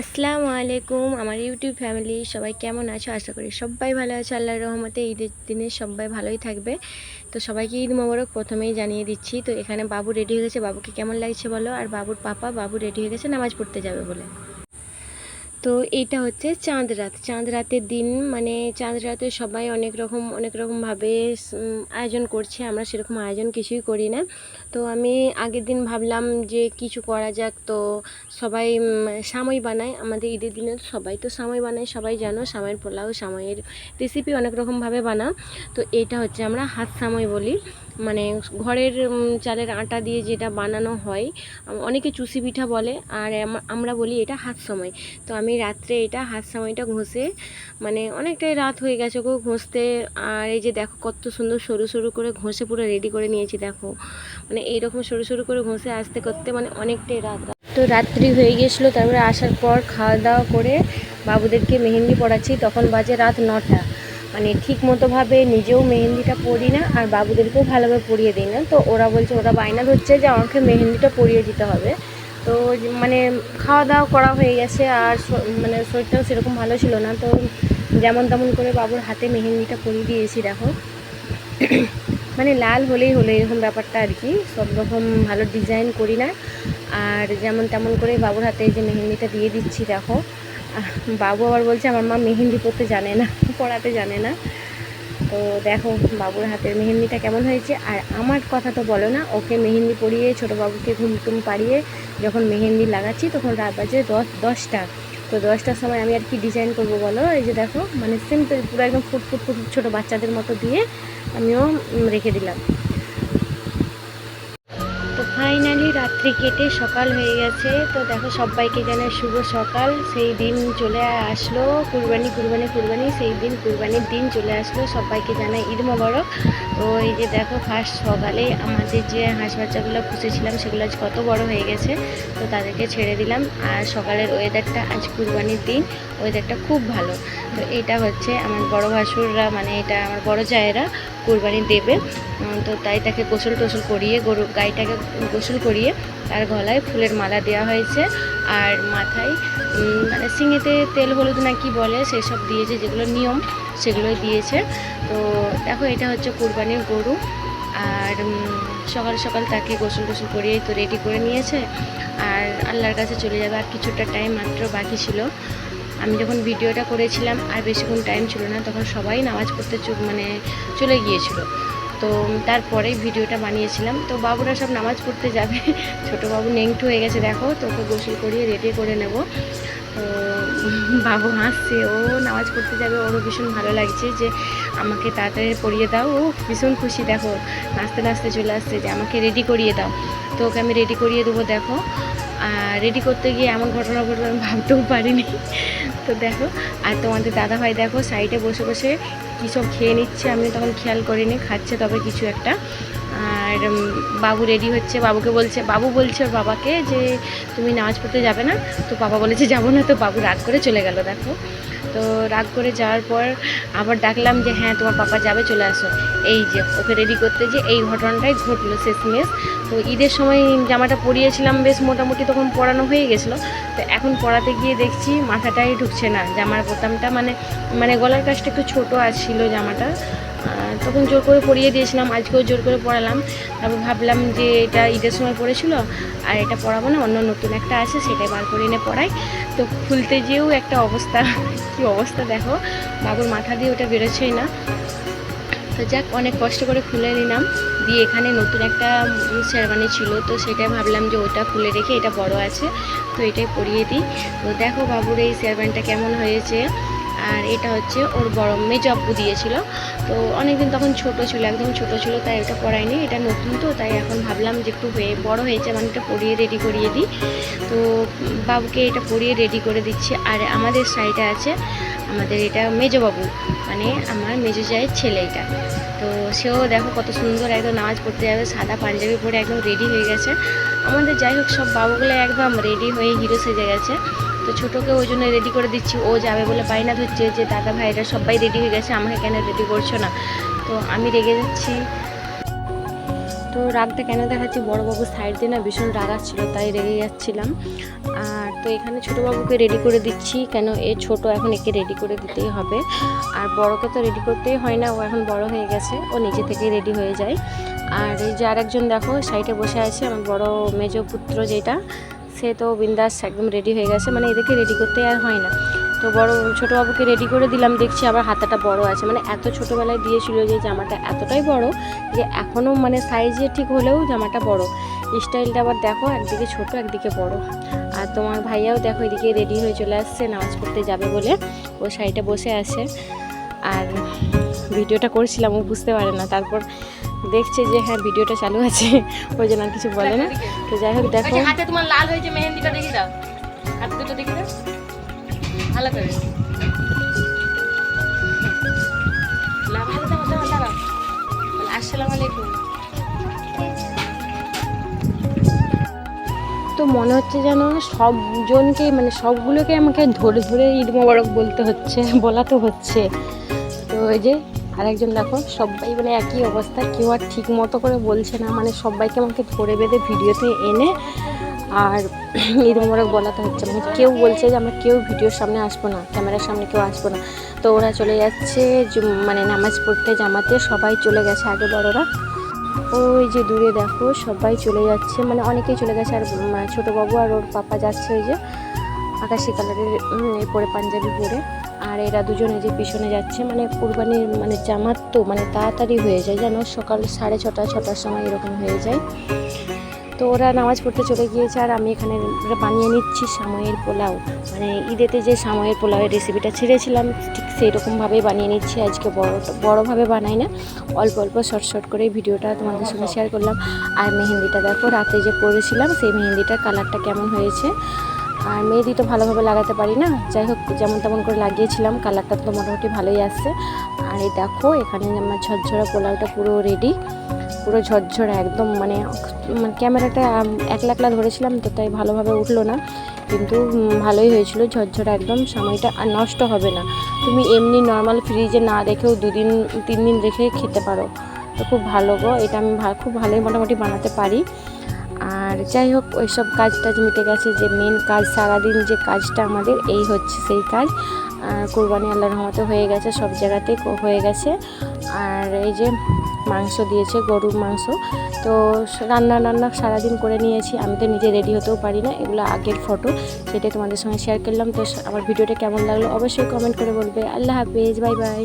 আসসালামু আলাইকুম, আমার ইউটিউব ফ্যামিলি, সবাই কেমন আছো? আশা করি সবাই ভালো আছে, আল্লাহর রহমতে ঈদের দিনে সবাই ভালোই থাকবে। তো সবাইকে ঈদ মোবারক প্রথমেই জানিয়ে দিচ্ছি, তো এখানে বাবু রেডি হয়ে গেছে, বাবুকে কেমন লাগছে বলো? আর বাবুর পাপা, বাবু রেডি হয়ে গেছে, নামাজ পড়তে যাবে বলে। তো এইটা হচ্ছে চাঁদ রাত। চাঁদ রাতের দিন মানে চাঁদ রাতে সবাই অনেক রকম, অনেক রকমভাবে আয়োজন করছে। আমরা সেরকম আয়োজন কিছুই করি না। তো আমি আগের দিন ভাবলাম যে কিছু করা যাক। তো সবাই সাময় বানায়। আমাদের ঈদের দিনে সবাই তো সাময় বানায়। সবাই জানো সাময়ের পোলাও, সাময়ের রেসিপি অনেক রকমভাবে বানাও। তো এটা হচ্ছে আমরা হাত সাময় বলি। মানে ঘরের চালের আটা দিয়ে যেটা বানানো হয় অনেকে চুষি পিঠা বলে। আর আমরা বলি এটা হাত সময়। তো আমি রাত্রে এটা হাত সময়টা ঘষে মানে অনেকটাই রাত হয়ে গেছে গো ঘষতে। আর এই যে দেখো কত সুন্দর সরু সরু করে ঘষে পুরো রেডি করে নিয়েছি দেখো। মানে এইরকম সরু সরু করে ঘষে আসতে করতে মানে অনেকটাই রাত তো রাত্রি হয়ে গিয়েছিল তারপরে আসার পর খাওয়া দাওয়া করে বাবুদেরকে মেহেন্দি পড়াচ্ছি। তখন বাজে রাত নটা। মানে ঠিক মতোভাবে নিজেও মেহেন্দিটা পড়ি না, আর বাবুদেরকেও ভালোভাবে পরিয়ে দিই না। তো ওরা বলছে, ওরা বায়না ধরছে যে আমাকে মেহেন্দিটা পরিয়ে দিতে হবে। তো মানে খাওয়া দাওয়া করা হয়ে গেছে আর মানে শরীরটাও সেরকম ভালো ছিল না। তো যেমন তেমন করে বাবুর হাতে মেহেন্দিটা পরিয়ে দিয়েছি, দেখো। মানে লাল হলেই হলো এরকম ব্যাপারটা আর কি। সব রকম ভালো ডিজাইন করি না। আর যেমন তেমন করে বাবুর হাতে যে মেহেন্দিটা দিয়ে দিচ্ছি, দেখো। বাবু আবার বলছে, আমার মা মেহেন্দি পড়তে জানে না, পড়াতে জানে না। তো দেখো, বাবুর হাতের মেহেন্দিটা কেমন হয়েছে? আর আমার কথা তো বলো না, ওকে মেহেন্দি পরিয়ে ছোটো বাবুকে ঘুমটুম পাড়িয়ে যখন মেহেন্দি লাগাচ্ছি তখন রাত বাজে দশ, দশটা। তো দশটার সময় আমি আর কি ডিজাইন করব বলো? এই যে দেখো মানে সিম্পল পুরো একদম ফুট ফুট ফুট, ছোটো বাচ্চাদের মতো দিয়ে আমিও রেখে দিলাম। ফাইনালি রাত্রি কেটে সকাল হয়ে গেছে। তো দেখো, সবাইকে জানাই শুভ সকাল। সেই দিন চলে আসলো কুরবানি কুরবানি কুরবানি। সেই দিন কুরবানির দিন চলে আসলো। সবাইকে জানাই ঈদ মোবারক। তো এই যে দেখো, ফার্স্ট সকালে আমাদের যে হাঁস বাচ্চাগুলো পুষেছিলাম, সেগুলো আজ কত বড় হয়ে গেছে। তো তাদেরকে ছেড়ে দিলাম। আর সকালের ওয়েদারটা আজ কুরবানির দিন। ওয়েদারটা খুব ভালো। তো এটা হচ্ছে আমার বড় ভাসুররা মানে এটা আমার বড় জায়েরা। কুরবানি দেবে। তো তাই তাকে গোসল টোসল করিয়ে, গরু, গাইটাকে গোসল করিয়ে তার গলায় ফুলের মালা দেওয়া হয়েছে। আর মাথায় মানে সিঙেতে তেল, হলুদ না কি বলে সেই সব দিয়েছে, যেগুলো নিয়ম সেগুলোই দিয়েছে। তো দেখো, এটা হচ্ছে কুরবানির গরু। আর সকাল সকাল তাকে গোসল টোসল করিয়ে তো রেডি করে নিয়েছে। আর আল্লাহর কাছে চলে যাবে, আর কিছুটা টাইম মাত্র বাকি ছিল। আমি যখন ভিডিওটা করেছিলাম আর বেশিক্ষণ টাইম ছিল না, তখন সবাই নামাজ পড়তে মানে চলে গিয়েছিল। তো তারপরে ভিডিওটা বানিয়েছিলাম। তো বাবুরা সব নামাজ পড়তে যাবে। ছোটো বাবু নেংটু হয়ে গেছে, দেখো, তো ওকে গোসল করিয়ে রেডি করে নেব। তো বাবু হাসছে, ও নামাজ পড়তে যাবে, ওরও ভীষণ ভালো লাগছে যে আমাকে তাড়াতাড়ি পড়িয়ে দাও। ও ভীষণ খুশি, দেখো, নাচতে নাচতে চলে আসছে যে আমাকে রেডি করিয়ে দাও। তো ওকে আমি রেডি করিয়ে দেবো, দেখো। আর রেডি করতে গিয়ে এমন ঘটনা ঘটবে আমি ভাবতেও পারিনি। তো দেখো, আর তোমাদের দাদা ভাই দেখো সাইডে বসে বসে কী সব খেয়ে নিচ্ছে আমি তখন খেয়াল করিনি, খাচ্ছে তবে কিছু একটা। আর বাবু রেডি হচ্ছে, বাবুকে বলছে, বাবু বলছে ওর বাবাকে যে তুমি নামাজ পড়তে যাবে না, তো বাবা বলেছে যাব না, তো বাবু রাগ করে চলে গেল, দেখো। তো রাগ করে যাওয়ার পর আবার ডাকলাম যে হ্যাঁ তোমার পাপা যাবে, চলে আসো। এই যে, ওকে রেডি করতে যে এই ঘটনাটাই ঘটলো শেষমেশ। তো ঈদের সময় জামাটা পরিয়েছিলাম, বেশ মোটামুটি তখন পরানো হয়ে গেছিল। তো এখন পরাতে গিয়ে দেখছি মাথাটাই ঢুকছে না, জামার বোতামটা মানে মানে গলার কাছটা একটু ছোটো আসছিল জামাটা। তখন জোর করে পরিয়ে দিয়েছিলাম, আজকেও জোর করে পরালাম। তারপর ভাবলাম যে এটা ঈদের সময় পড়েছিল আর এটা পরাবো না, অন্য নতুন একটা আছে, সেটাই বার করে এনে পরাই। তো খুলতে যেয়েও একটা অবস্থা, কি অবস্থা দেখো, বাবুর মাথা দিয়ে ওটা বেরোচ্ছেই না। তো যাক, অনেক কষ্ট করে খুলে নিলাম। দিয়ে এখানে নতুন একটা শেরওয়ানি ছিল, তো সেটাই ভাবলাম যে ওটা খুলে রেখে এটা বড় আছে, তো এটাই পরিয়ে দিই। তো দেখো বাবুর এই শেরওয়ানিটা কেমন হয়েছে, আর এটা হচ্ছে ওর বড় মেজো আব্বু দিয়েছিল। তো অনেকদিন তখন ছোট ছিল, একদম ছোট ছিল, তাই ওটা পরাইনি এটা নতুন তো, তাই এখন ভাবলাম যে একটু হয়ে, বড় হয়েছে মানে এটা পরিয়ে রেডি করিয়ে দিই। তো বাবুকে এটা পরিয়ে রেডি করে দিচ্ছি, আর আমাদের সাইডে আছে, আমাদের এটা মেজো বাবু মানে আমার মেজো জায়ের ছেলে এটা। তো সেও দেখো কত সুন্দর একদম নামাজ পড়তে যাবে, সাদা পাঞ্জাবি পরে একদম রেডি হয়ে গেছে। আমাদের যাই হোক, সব বাবুগুলো একদম রেডি হয়ে হিরো সেজে গেছে। তো ছোটোকে ওই জন্য রেডি করে দিচ্ছি, ও যাবে বলে বাইনা ধরছে যে, দাদা ভাইরা সবাই রেডি হয়ে গেছে, আমাকে কেন রেডি করছ না? তো আমি রেগে যাচ্ছি। তো রাগটা কেন দেখাচ্ছি? বড়োবাবু সাইড দিয়ে না ভীষণ রাগাচ্ছিল, তাই রেগে যাচ্ছিলাম। আর তো এখানে ছোটোবাবুকে রেডি করে দিচ্ছি, কেন এ ছোট এখন একে রেডি করে দিতেই হবে। আর বড়োকে তো রেডি করতেই হয় না, ও এখন বড় হয়ে গেছে, ও নিজে থেকেই রেডি হয়ে যায়। আর এই যে আরেকজন দেখো সাইডে বসে আছে আমার বড় মেজ পুত্র যেটা, সে তো বিন্দাস একদম রেডি হয়ে গেছে মানে এদেরকে রেডি করতে আর হয় না। তো বড় ছোটো বাবুকে রেডি করে দিলাম। দেখছি আবার হাতাটা বড় আছে। মানে এত ছোটোবেলায় দিয়েছিল যে জামাটা এতটাই বড় যে এখনও মানে সাইজে ঠিক হলেও জামাটা বড়। স্টাইলটা আবার দেখো একদিকে ছোট একদিকে বড়। আর তোমার ভাইয়াও দেখো এদিকে রেডি হয়ে চলে আসছে নামাজ পড়তে যাবে বলে। ও শাড়িটা বসে আছে। আর ভিডিওটা করছিলাম ও বুঝতে পারে না। তারপর দেখছে যে হ্যাঁ ভিডিওটা চালু আছে। ওই জন্য আর কিছু বলে না। তো যাই হোক দেখো। হাতে তোমার লাল হয়েছে মেহেন্দিটা দেখে দাও। হাতে দুটো দেখে দাও। ভালো করে। বলে, আলাইকুম। তো মনে হচ্ছে যেন সবজনকে মানে সবগুলোকে আমাকে ধরে ধরে ঈদ মোবারক বলতে হচ্ছে বলাতে হচ্ছে। তো ওই যে আরেকজন দেখো সবাই মানে একই অবস্থা কেউ আর ঠিক মতো করে বলছে না মানে সবাইকে আমাকে ধরে বেঁধে ভিডিওতে এনে আর ঈদ মোবারক বলাতে হচ্ছে মানে কেউ বলছে যে আমরা কেউ ভিডিওর সামনে আসব না ক্যামেরার সামনে কেউ আসব না। তো ওরা চলে যাচ্ছে মানে নামাজ পড়তে জামাতে সবাই চলে গেছে আগে বড়রা। ওই যে দূরে দেখো সবাই চলে যাচ্ছে। মানে অনেকেই চলে গেছে আর উম, ছোট বাবু আর ওর পাপা যাচ্ছে ওই যে আকাশি কালারের পরে পাঞ্জাবি পরে। আর এরা দুজনে যে পিছনে যাচ্ছে। মানে কুরবানির মানে জামাত তো মানে তাড়াতাড়ি হয়ে যায়। যেন সকাল সাড়ে ছটা ছটার সময় এরকম হয়ে যায়। তো ওরা নামাজ পড়তে চলে গিয়েছে আর আমি এখানে বানিয়ে নিচ্ছি সাময়ের পোলাও। মানে ঈদেতে যে সাময়ের পোলাওয়ের রেসিপিটা ছেড়েছিলাম, ঠিক সেই রকমভাবেই বানিয়ে নিচ্ছি। আজকে বড়, বড়োভাবে বানাই না, অল্প অল্প শর্ট শর্ট করে ভিডিওটা তোমাদের সঙ্গে শেয়ার করলাম। আর মেহেন্দিটা দেখো, রাতে যে পরেছিলাম, সেই মেহেন্দিটার কালারটা কেমন হয়েছে। আর মেহেদি তো ভালোভাবে লাগাতে পারি না, যাই হোক, যেমন তেমন করে লাগিয়েছিলাম কালারটা তো মোটামুটি ভালোই আসছে। আর এই দেখো, এখানে আমার ঝরঝরা পোলাওটা পুরো রেডি পুরো ঝরঝরা একদম মানে মানে ক্যামেরাটা একলা একলা ধরেছিলাম তো তাই ভালোভাবে উঠল না। কিন্তু ভালোই হয়েছিল ঝরঝরা একদম, সময়টা আর নষ্ট হবে না। তুমি এমনি নর্মাল ফ্রিজে না রেখেও দুদিন, তিন দিন রেখে খেতে পারো। তো খুব ভালো গো, এটা আমি খুব ভালোই মোটামুটি বানাতে পারি। আর যাই হোক, ওইসব কাজ টাজ মিটে গেছে যে মেন কাজ, সারাদিন যে কাজটা আমাদের, এই হচ্ছে সেই কাজ। আর কোরবানি আল্লাহর রহমতে হয়ে গেছে, সব জায়গাতেই হয়ে গেছে। আর এই যে মাংস দিয়েছে, গরুর মাংস। তো রান্না রান্না সারাদিন করে নিয়েছি। আমি তো নিজে রেডি হতেও পারি না। এগুলো আগের ফটো সেটাই তোমাদের সঙ্গে শেয়ার করলাম। তো আমার ভিডিওটা কেমন লাগল অবশ্যই কমেন্ট করে বলবে। আল্লাহ হাফিজ বাই বাই